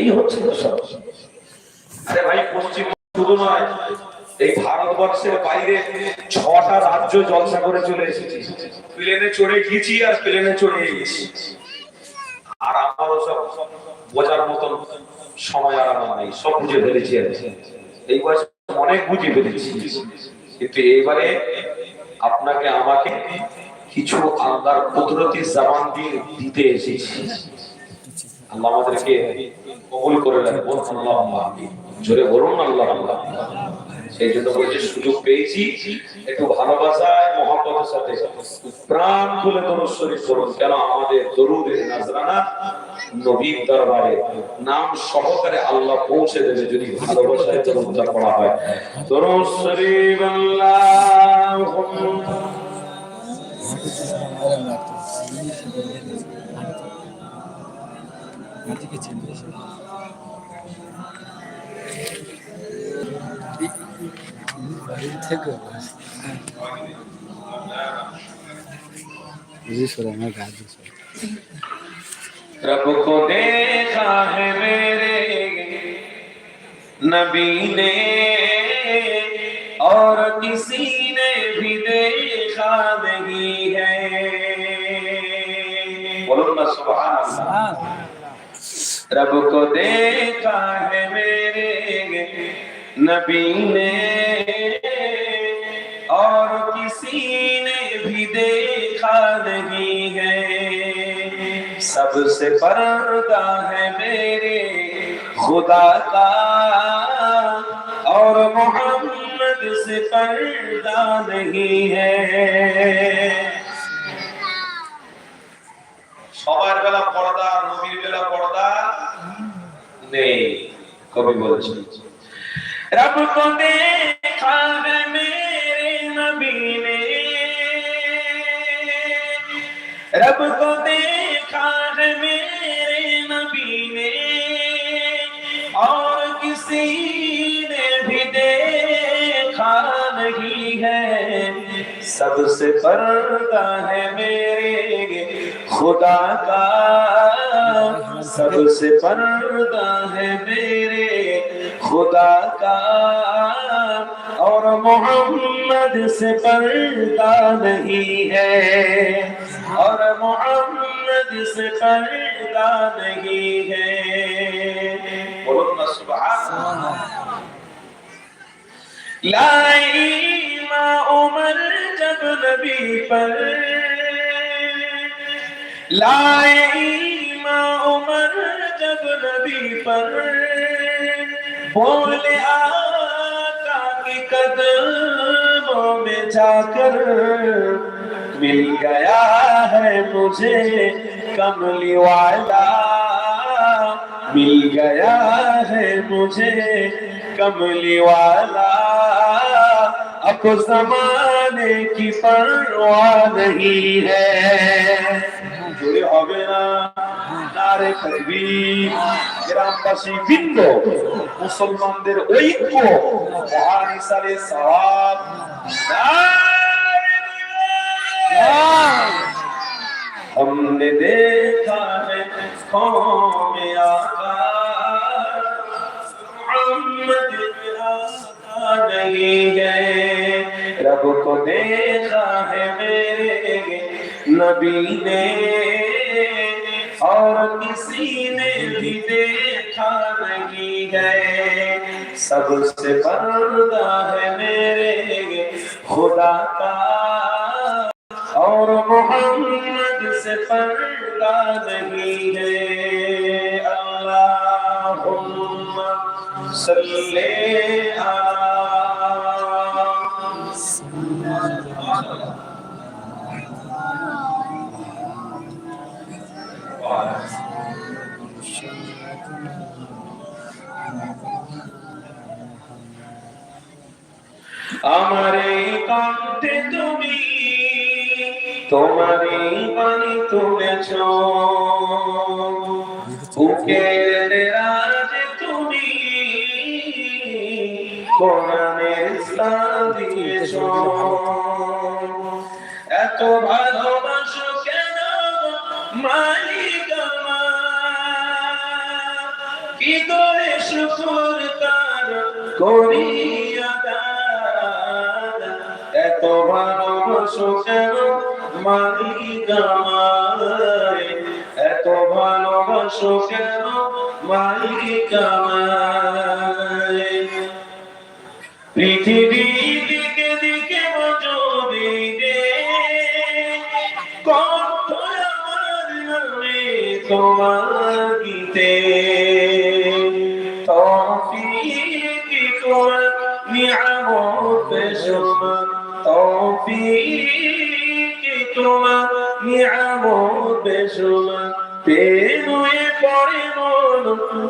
এই হচ্ছে আরে ভাই, পশ্চিম শুধু নয়, এই ভারতবর্ষের বাইরে ছটা রাজ্য জলসা করে চলে এসেছি। প্লেনে চড়ে গেছি আর প্লেনে চড়ে গেছি। আর আমারও সব বোঝার মতন সময় আর আমার নাই, সব বুঝে ফেলেছি আর এই বয়সে অনেক বুঝে ফেলেছি। কিন্তু এবারে আপনাকে আমাকে কিছু আল্লাহর কুদরতি জামান দিয়ে দিতে এসেছি। আল্লাহ আমাদেরকে কবুল করে আল্লাহ আমিন। জোরে বলুন আল্লাহ আল্লাহ সেই জন্য বলছি সুযোগ পেয়েছি। একটু ভালোবাসায় সাথে প্রাণ খুলে কেন? আমাদের নাজরানা নবীর দরবারে নাম সহকারে আল্লাহ পৌঁছে দেবে যদি ভালোবাসায় দরুদটা পড়া হয়। দরুদ শরীফ رب کو دیکھا ہے میرے نبی نے اور کسی نے بھی دیکھا نہیں ہے۔ بولو سبحان اللہ۔ रब को देखा है मेरे नबी ने और किसी ने भी देखा नहीं है सबसे पर्दा है मेरे खुदा का और मोहम्मद से पर्दा नहीं है সবার বেলা পর্দা নবীর বেলা পর্দা নেই কবি বলছে رب کو دیکھا ہے میرے نبی نے رب کو دیکھا ہے میرے نبی نے اور کسی نے بھی دیکھا نہیں ہے سب سے پردہ ہے میرے خدا کا سب سے پردہ ہے میرے خدا کا اور محمد سے پردہ نہیں ہے اور محمد سے پردہ نہیں ہے۔ سبحان لائی ماں عمر جب نبی پر لائے ایماں عمر جب نبی پر۔ بولے آقا کی قدموں میں جا کر۔ مل گیا ہے مجھے کملی والا۔ مل گیا ہے مجھے کملی والا۔ اب زمانے کی پرواہ نہیں ہے۔ জোরে হবে না নারে তাকবীর গ্রামবাসী বৃন্দ মুসলমানদের ঐক্য মহান ইসালে সওয়াব নারে हमने देखा है कौम आका मोहम्मद आका नहीं है रब को देखा है मेरे نبی نے اور کسی نے بھی دیکھا نہیں ہے۔ سب سے پردہ ہے میرے خدا کا۔ اور محمد سے پردہ نہیں ہے۔ اللہم صلی اللہ আমার এই তুমি তোমারই বাণী তুলেছ। বুকের রাজ তুমি কোরআনের স্থান দিয়েছ। এত ভালোবাসো কেন মালিক আমার? কি করে শুকুর তার করিয়া এত ভালোবাসো কেন মালিক আমায় এত ভালোবাসো কেন মালিক আমায় পৃথিবী দিকে দিকে মজুরি রে কণ্ঠ আমার নামে তোমার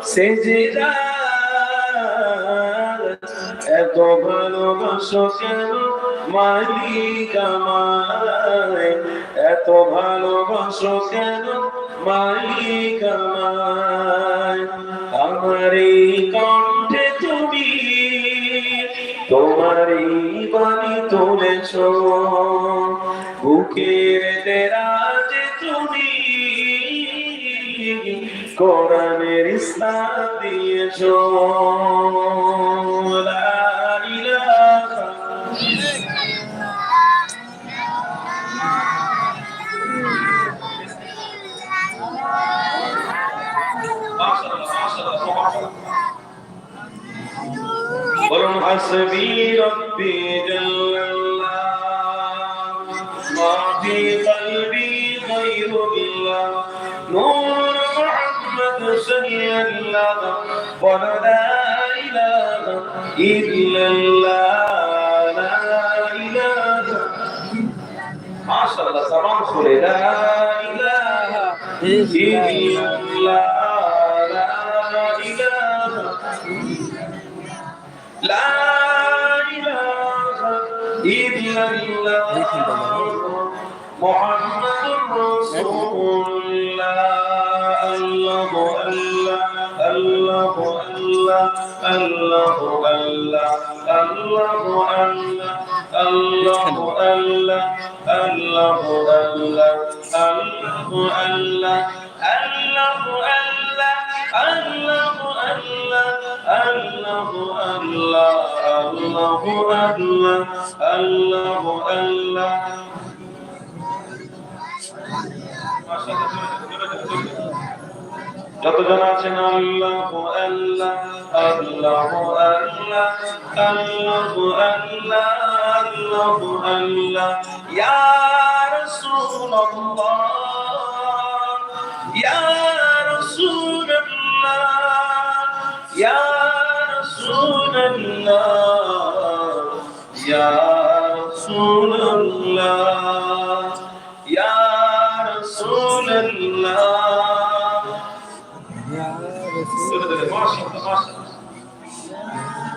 সেজদা এত ভালোবাসো কেন? মালিক আমায়, এত ভালোবাসো কেন? মালিক আমায়, আমার কণ্ঠে তুমি তোমার এই বাণী তুলেছ। বুকের দেরাজ কোরআনের ইসলাম দিয়েছ লা ইলাহা বলুন হাসবি রব্বি জাল্লাল্লাহ মা ফি কলবি গায়রুল্লাহ নূর মুহাম্মদ الله ولا لا إله إلا الله لا إله ما شاء الله سلام سورة لا إله إلا الله لا إله لا إله إلا الله محمد رسول الله আল্লাহ আল্লাহ আল্লাহ আল্লাহ আল্লাহ আল্লাহ আল্লাহ আল্লাহ আল্লাহ আল্লাহ আল্লাহ আল্লাহ আল্লাহ আল্লাহ আল্লাহ আল্লাহ আল্লাহ আল্লাহ আল্লাহ যতজন আছেন আল্লাহ আল্লাহ الله الله الله الله الله الله يا رسول الله يا رسول الله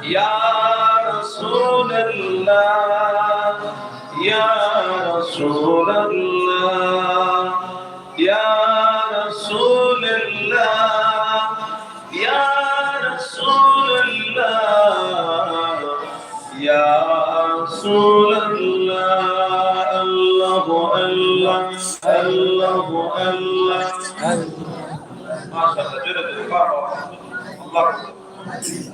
يا رسول الله يا رسول الله يا رسول الله يا رسول الله يا رسول الله الله الله الله الله. ما شاء الله الله.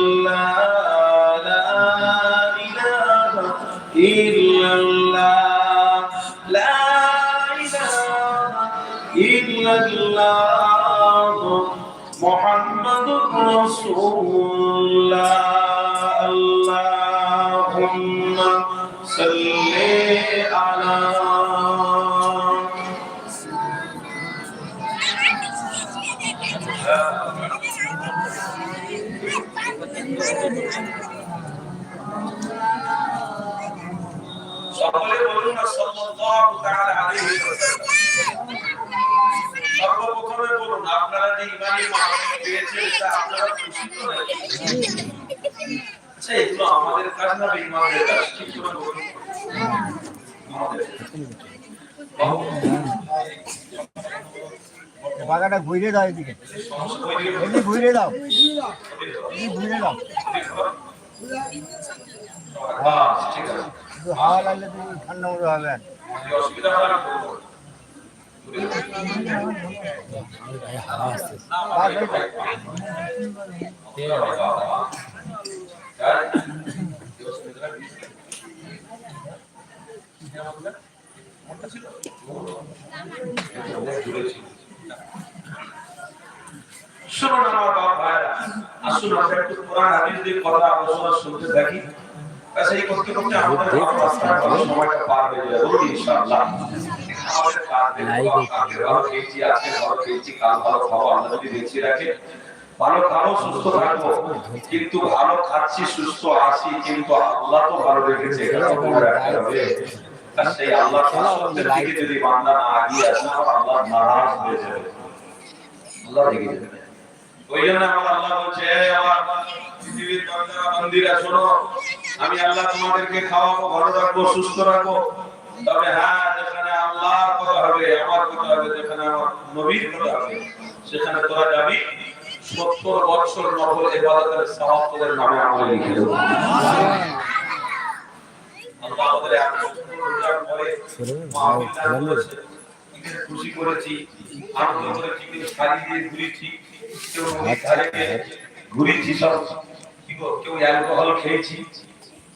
রসুল্লাহ আচ্ছা এগুলো আমাদের কাজ না বেঈমানদের কাজ। ঠিক করে বলুন। বাগাটা ঘুরে দাও এদিকে। এমনি ঘুরে দাও। এমনি ঘুরে দাও। বাস, ঠিক আছে। শুধু হাওয়া লাগলে তুমি ঠান্ডা মতো হবে। অসুবিধা হয় আমি করব। বাস, এই তো। শুনুন আমার বাপ ভাইরা আসুন আমরা একটু কোরআন হাদিস দিয়ে কথা আলোচনা শুনতে থাকি। ব্যাস এই করতে করতে আমাদের সময়টা পার হয়ে যাবে ইনশাআল্লাহ। আমাদের কাজ দেখব কালকে ভালো খেয়েছি আজকে ভালো খেয়েছি কাল ভালো খাব আল্লাহ যদি বেঁচে রাখে। ভালো খাব সুস্থ থাকব কিন্তু ভালো খাচ্ছি সুস্থ আছি কিন্তু আল্লাহ তো ভালো রেখেছে এটা তো রাখতে হবে। আর সেই আল্লাহ শাসনের দিকে যদি বান্দা না আগিয়ে আসে আল্লাহ নারাজ হয়ে যাবে। আল্লাহ রেগে যাবে। ওই জন্য আমার আল্লাহ বলছে আমার পৃথিবীর বান্দারা বান্দিরা শোনো আমি আল্লাহ তোমাদেরকে খাওয়াবো, ভালো রাখব, সুস্থ রাখব। তবে হ্যাঁ যেখানে আল্লাহর কথা হবে, আমার কথা হবে, যেখানে আমার নবীর কথা হবে, সেখানে তোরা যাবি। সত্তর বছর নফল ইবাদতের সওয়াব তোদের নামে লিখে ঘুরেছি। সব। কেউ অ্যালকোহল খেয়েছি।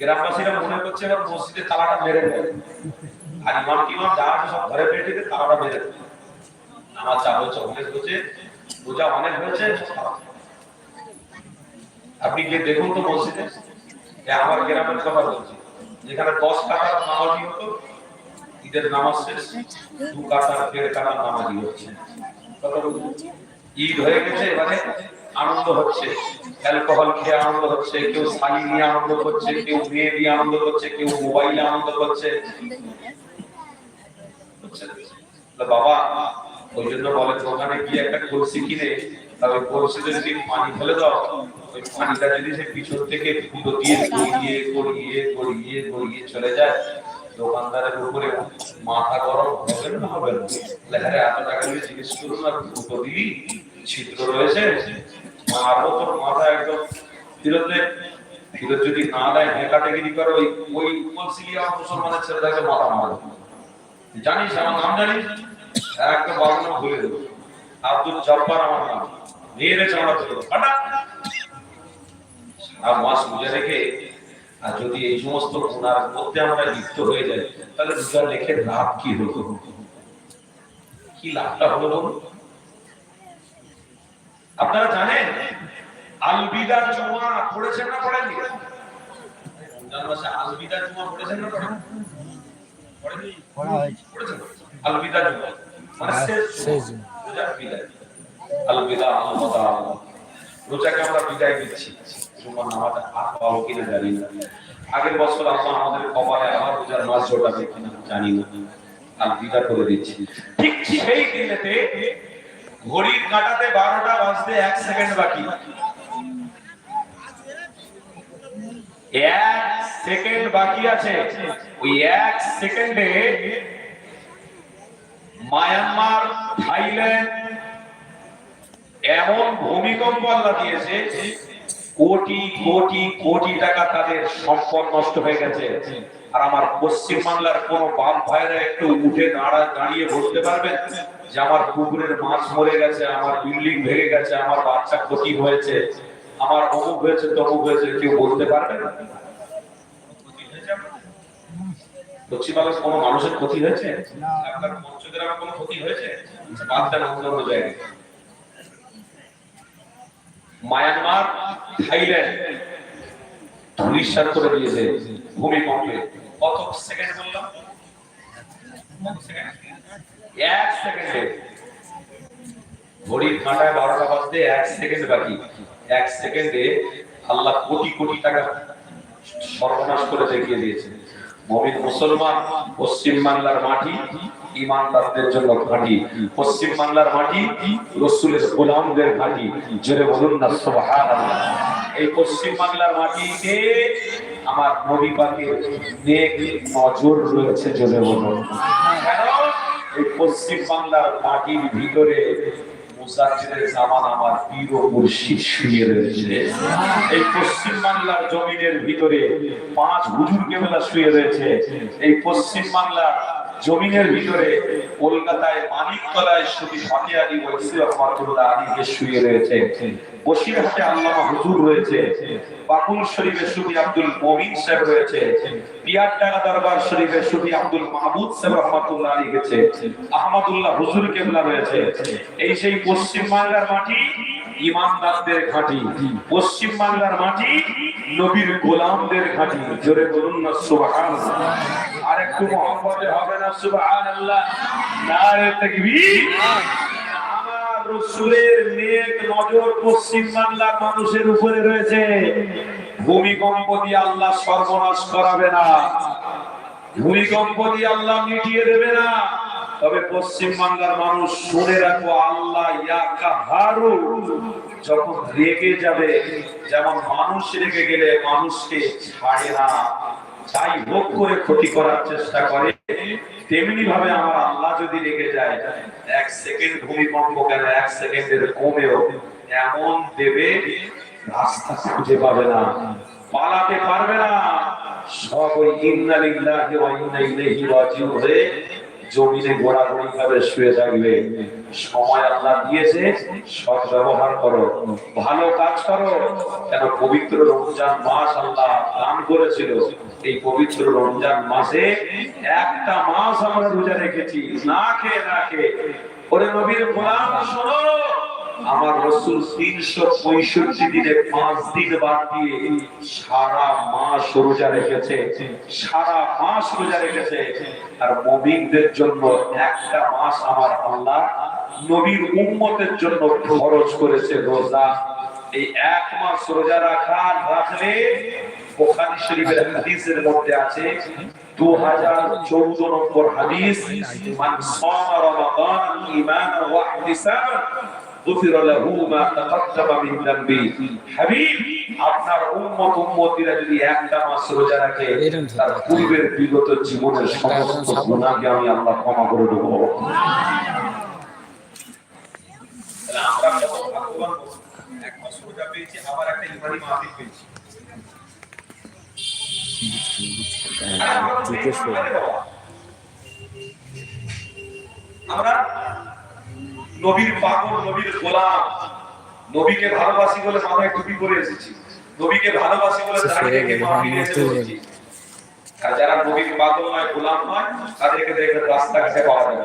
গ্রামবাসীরা মনে করছে এবার মসজিদে তালাটা মেরে দেয় আর ইমাম টিমাম যা আছে সব ঘরে তালাটা মেরে দেয় যা হয়েছে অনেক রোজা অনেক হয়েছে আপনি গিয়ে দেখুন তো মসজিদে। আমার গ্রামের কথা বলছি। যেখানে দশ টাকার নামাজি হতো? ঈদের নামাজ শেষ, দু কাটার দেড় কাটার নামাজি হচ্ছে। ঈদ হয়ে গেছে এবারে? আনন্দ হচ্ছে। অ্যালকোহল খেয়ে আনন্দ হচ্ছে, কেউ শাড়ি নিয়ে আনন্দ করছে, কেউ মেয়ে দিয়ে আনন্দ করছে, কেউ মোবাইলে আনন্দ করছে। বাবা, ওই জন্য বলে দোকানে গিয়ে একটা কলসি কিনে, তবে যদি পানি ফেলে দাও, ওই পানিটা যদি সে পিছন থেকে ফুটো দিয়ে গড়িয়ে গড়িয়ে গড়িয়ে গড়িয়ে চলে যায়, দোকানদারের উপরে মাথা গরম হবে না হবে না? লেখারে এত টাকা দিয়ে জিজ্ঞেস করুন আর ফুটো দিবি। ছিদ্র রয়েছে। মাথা একদম। ফিরত ফিরত যদি না দেয় হেঁকাটেগিরি করে, ওই ওই মুসলমানের ছেলেটাকে মাথা মারো জানিস, আমার নাম জানিস? ভুলে দেবো আব্দুল জব্বার আমার নাম। মেয়েরে চামড়া। আর মাস রোজা রেখে, আর যদি এই সমস্ত গুণার মধ্যে আমরা লিপ্ত হয়ে যাই, তাহলে রোজা রেখে লাভ কি হলো? কি লাভটা হলো বলুন? আপনারা জানেন আলবিদার জমা পড়েছেন না পড়েননি? রমজান মাসে আলবিদার জমা পড়েছেন না পড়েননি? পড়েননি? করা হয়েছে। পড়েছেন আলবিদা জুমা। মানে শেষ শেষ জুমা। রোজার আলবিদা রোজাকে আমরা বিদায় দিচ্ছি। জুমার নামাজ আর পাবো কিনা জানি না। আগের বছর আল্লাহ আমাদের কপালে আবার রোজার মাস জোটাবে কিনা জানি না। আলবিদা করে দিচ্ছি। ঠিক সেই দিনেতে ঘড়ির কাঁটাতে বারোটা বাজতে এক সেকেন্ড বাকি। এক সেকেন্ড বাকি আছে। ওই এক সেকেন্ডে মায়ানমার, থাইল্যান্ড এমন ভূমিকম্প আল্লাহ দিয়েছে কোটি কোটি কোটি টাকা তাদের সম্পদ নষ্ট হয়ে গেছে। আর আমার পশ্চিম বাংলার কোন বাপ ভাইরা একটু উঠে দাঁড়া দাঁড়িয়ে বলতে পারবেন যে আমার পুকুরের মাছ মরে গেছে, আমার বিল্ডিং ভেঙে গেছে, আমার বাচ্চা ক্ষতি হয়েছে, আমার অমুক হয়েছে, তমুক হয়েছে, কেউ বলতে পারবে না? পশ্চিমবাংলার কোনো মানুষের ক্ষতি হয়েছে। আপনার পঞ্চগ্রামে কোনো ক্ষতি হয়েছে? বাদ অন্যান্য জায়গায়। মায়ানমার, থাইল্যান্ড ধূলিসাৎ করে দিয়েছে ভূমিকম্পে। কত সেকেন্ড বললাম? এক সেকেন্ডে ঘড়ির কাঁটায় বারোটা বাজতে এক সেকেন্ড বাকি। এক সেকেন্ডে আল্লাহ কোটি কোটি টাকা সর্বনাশ করে দেখিয়ে দিয়েছে। মমিন মুসলমান, পশ্চিম বাংলার মাটি ইমানদারদের জন্য ঘাঁটি পশ্চিম বাংলার মাটি, রসুলের গোলামদের ঘাঁটি, জোরে বলুন না, সুবহানাল্লাহ। এই পশ্চিম বাংলার মাটিতে আমার নবী পাকের নেক নজর রয়েছে, জোরে বলুন। এই পশ্চিম বাংলার মাটির ভিতরে জমিনের ভিতরে পাঁচ হুজুর কেবলা শুয়ে রয়েছে। এই পশ্চিম বাংলার জমিনের ভিতরে কলকাতায় মানিকতলায় শুধু ফাতে আলী ওয়াইসি রহমাতুল্লাহ আলীকে শুয়ে রয়েছে। বসিরহাটে আল্লামা হুজুর রয়েছে। বাকুল শরীফে আব্দুল সাহেব রয়েছে। পিয়ারডাঙ্গা দরবার শরীফে আব্দুল সাহেব রহমাতুল্লাহ আলী গেছে। আহমদুল্লাহ হুজুর রয়েছে। এই সেই পশ্চিম মাটি, ইমানদারদের ঘাঁটি। পশ্চিম বাংলার মাটি, নবীর গোলামদের ঘাঁটি। জোরে বলুন না, সুবহানাল্লাহ। আর একটু মহব্বতে হবে না সুবহানাল্লাহ। নারে তাকবীর। আমার রসুলের নেক নজর পশ্চিম বাংলার মানুষের উপরে রয়েছে। ভূমিকম্প দিয়ে আল্লাহ সর্বনাশ করাবে না। ভূমিকম্প দিয়ে আল্লাহ মিটিয়ে দেবে না। তবে পশ্চিম বাংলার মানুষ শুনে রাখো আল্লাহ ইয়া কাহারু। যখন রেগে যাবে যেমন মানুষ রেগে গেলে মানুষকে ছাড়ে না। যাই হোক করে ক্ষতি করার চেষ্টা করে। তেমনি ভাবে আমার আল্লাহ যদি রেগে যায়, এক সেকেন্ড ভূমিকম্প কেন এক সেকেন্ডের কমেও এমন দেবে রাস্তা খুঁজে পাবে না, পালাতে পারবে না। সব ওই ইন্না লিল্লাহি ওয়া হয়ে জমিনে গোড়াগড়ি ভাবে শুয়ে থাকবে। সময় আল্লাহ দিয়েছে, সৎ ব্যবহার করো, ভালো কাজ করো। কেন পবিত্র রমজান মাস আল্লাহ দান করেছিল? এই পবিত্র রমজান মাসে একটা মাস আমরা রোজা রেখেছি, না খেয়ে না খেয়ে। ওরে নবীর গোলাম, শোনো। আমার রসুল তিনশো পঁয়ষট্টি দিনে পাঁচ দিন বাদ দিয়ে সারা মাস রোজা রেখেছে, সারা মাস রোজা রেখেছে। আর মমিনদের জন্য একটা মাস আমার আল্লাহ নবীর উম্মতের জন্য খরচ করেছে রোজা। এই এক মাস রোজা রাখা রাখলে বোখারি শরীফের হাদিসের মধ্যে আছে দু হাজার চৌদ্দ নম্বর হাদিস, মান সামা ঈমানান ওয়া غفر له ما تقدم من ذنبه হাবিব আপনার উম্মত উম্মতিরা যদি একটা মাস রোজা রাখে তার পূর্বের বিগত জীবনের সমস্ত গুনাহকে আমি আল্লাহ ক্ষমা করে দেব তাহলে আমরা কত ভাগ্যবান এক মাস রোজা পেয়েছি আবার একটা ইমানি মাহফিল পেয়েছি আর আমরা নবীর পাগল নবীর গোলাম। নবীকে ভালোবাসি বলে মাথায় টুপি করে এসেছি। নবীকে ভালোবাসি বলে দাঁড়িয়ে। আর যারা নবীর পাগল নয় গোলাম নয় তাদেরকে দেখবেন রাস্তাঘাটে পাওয়া যাবে।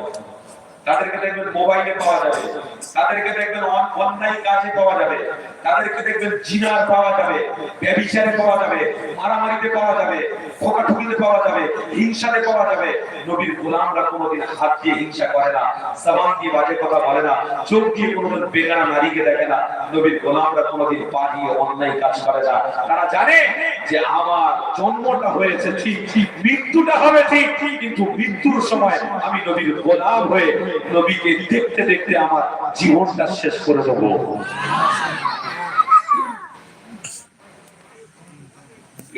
তাদেরকে দেখবেন মোবাইলে পাওয়া যাবে। তাদেরকে দেখবেন অন- অন্যায় কাজে পাওয়া যাবে। তাদেরকে দেখবেন জিনার পাওয়া যাবে। ব্যবিচারে পাওয়া যাবে। মারামারিতে পাওয়া যাবে। ঠোকাঠুকিতে পাওয়া যাবে। হিংসাতে পাওয়া যাবে। নবীর গোলামরা কোনোদিন হাত দিয়ে হিংসা করে না, সাবান দিয়ে বাজে কথা বলে না, চোখ দিয়ে কোনোদিন বেগানা নারীকে দেখে না, নবীর গোলামরা কোনোদিন পা দিয়ে অন্যায় কাজ করে না। তারা জানে যে আমার জন্মটা হয়েছে ঠিক ঠিক, মৃত্যুটা হবে ঠিক, কিন্তু মৃত্যুর সময় আমি নবীর গোলাম হয়ে নবীকে দেখতে দেখতে আমার জীবনটা শেষ করে দেবো।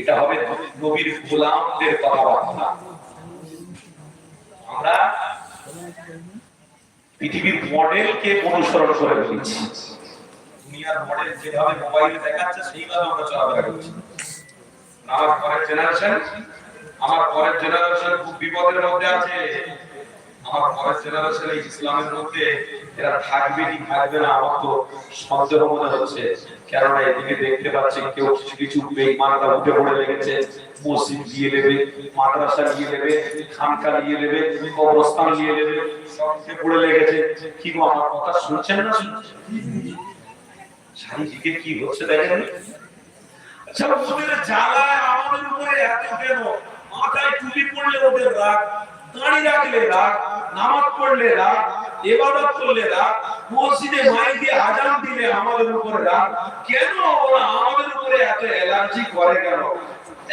এটা হবে নবীর গোলামদের কথাবার্তা আমরা পৃথিবীর মডেলকে অনুসরণ করে ফেলেছি দুনিয়ার মডেল যেভাবে মোবাইলে দেখাচ্ছে, সেইভাবে আমরা চলাফেরা করছি। আমার পরের জেনারেশন আমার পরের জেনারেশন খুব বিপদের মধ্যে আছে। আমার পরের জেনারেশন এই ইসলামের মধ্যে, এরা থাকবে কি থাকবে না, আমার তো সন্দেহ মনে হচ্ছে। কেননা এদিকে দেখতে পাচ্ছি কেউ কিছু কিছু বেঈমানরা উঠে পড়ে লেগেছে। মসজিদ দিয়ে নেবে, মাদ্রাসা নিয়ে নেবে, খানকা নিয়ে নেবে, কবরস্থান নিয়ে নেবে, সব পড়ে লেগেছে। কি গো, আমার কথা শুনছেন না? চারিদিকে কি হচ্ছে দেখেন? আচ্ছা ওদের জ্বালায় আমাদের উপরে এত কেন মাথায় টুপি পড়লে ওদের রাগ দাড়ি রাখলে রাগ। নামাজ পড়লে রাগ এবাদত করলে রাগ মসজিদে মাইকে দিয়ে আজান দিলে আমাদের উপরে রাগ কেন ওরা আমাদের উপরে এত অ্যালার্জি করে কেন?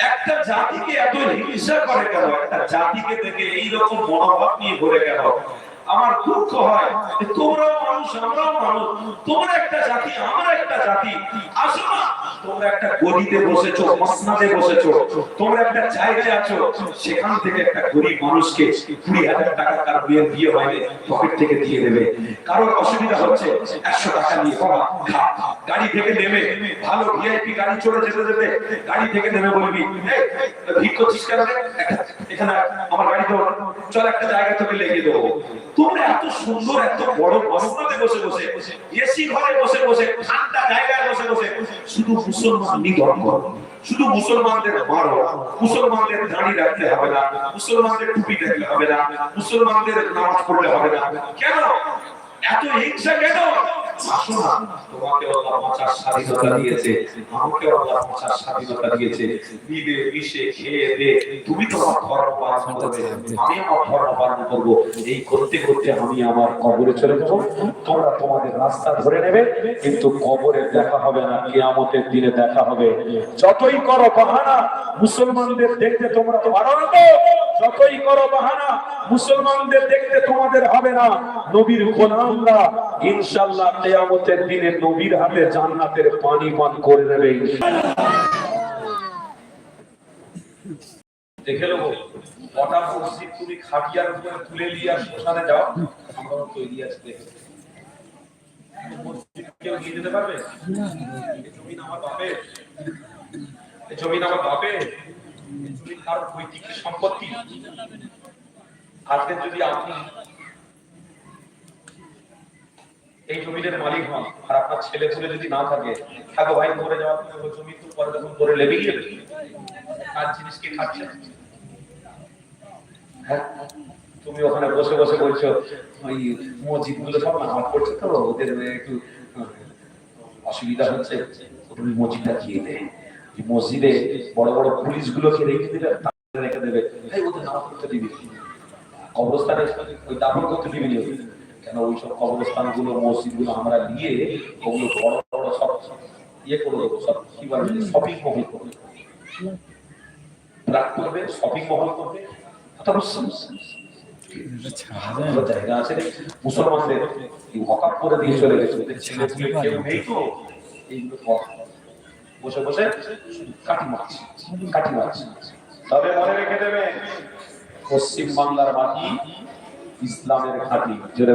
একটা জাতিকে এত হিংসা করে কেন? একটা জাতিকে দেখে এইরকম মনোভাব নিয়ে ভরে কেন? আমার দুঃখ হয় তোমরাও মানুষ আমরাও মানুষ। তোমরা একটা জাতি আমরা একটা জাতি। আসো না। তোমরা একটা গদিতে বসেছো মসনাদে বসেছো। তোমরা একটা জায়গায় আছো। সেখান থেকে একটা গরিব মানুষকে কুড়ি হাজার টাকা তার বিয়ের বিয়ে হয়নি পকেট থেকে দিয়ে দেবে। কারোর অসুবিধা হচ্ছে একশো টাকা নিয়ে বাবা। গাড়ি থেকে নেমে ভালো ভিআইপি গাড়ি চলে যেতে যেতে গাড়ি থেকে নেমে বলবি "এই, ভিড় করছিস কেন রে? একটা- এখানে আমার গাড়ি তো চল একটা জায়গা থেকে লেগে দেবো। তোমরা এত সুন্দর, এত বড় মসনাদে বসে বসে এসি ঘরে বসে বসে, ঠান্ডা জায়গায় বসে বসে, শুধু মুসলমান নিধন করো। শুধু মুসলমানদের মারো, মুসলমানদের দাঁড়ি রাখতে হবে না, মুসলমানদের টুপি দেখলে হবে না, মুসলমানদের নামাজ পড়লে হবে না। কেন? এত হিংসা কেন? তোমার এই করতে করতে আমি আমার কবরে চলে তোমরা তোমাদের রাস্তা ধরে নেবে কিন্তু কবরে দেখা হবে না কিয়ামতের দিনে দেখা হবে যতই করো বাহানা মুসলমানদের দেখতে তোমরা পারো না। তো যতই করো বাহানা, মুসলমানদের দেখতে তোমাদের হবে না। নবীর গোলামরা ইনশাআল্লাহ কিয়ামতের দিনে নবীর হাতে জান্নাতের পানি পান করে নেবে দেখে কটা মসজিদ তুমি খাটিয়ার উপরে তুলে নিয়ে আর শ্মশানে যাও। আমরা তৈরি আছি দেখে আমার সম্পত্তি। আজকে যদি আপনি এই জমিনের মালিক হন। আর আপনার ছেলে ছেলে যদি না থাকে থাকো ভাই মরে যাওয়ার পরে জমি তো পরে যখন করে লেবেই আর জিনিস কি খাচ্ছে? হ্যাঁ? তুমি ওখানে বসে বসে বলছো, ওই মসজিদগুলো সব তো, ওদের একটু অসুবিধা হচ্ছে। তুমি মসজিদটা দিয়ে দে। মসজিদে বড় বড় পুলিশ গুলোকে রেখে দিবে রেখে দেবে। ওদের নামাজ পড়তে দিবি। কবরস্থানে ওই দাফন করতে দিবি কেন ওই সব কবরস্থানগুলো মসজিদগুলো আমরা নিয়ে ওগুলো বড় বড় সব ইয়ে করে দেবো সব কি বলে শপিং মহল করবে। প্রাক করবে শপিং মহল করবে। কথা বুঝছেন জায়গা আছে মুসলমানদের এই করে দিয়ে চলে গেছে। ওদের ছেলে পুলে কেউ নেই তো। এইগুলো বসে বসে কাটি মারছে কাটি মারছে। তবে মনে রেখে দেবে পশ্চিম বাংলার মাটি ইসলামের ঘাঁটি জোরে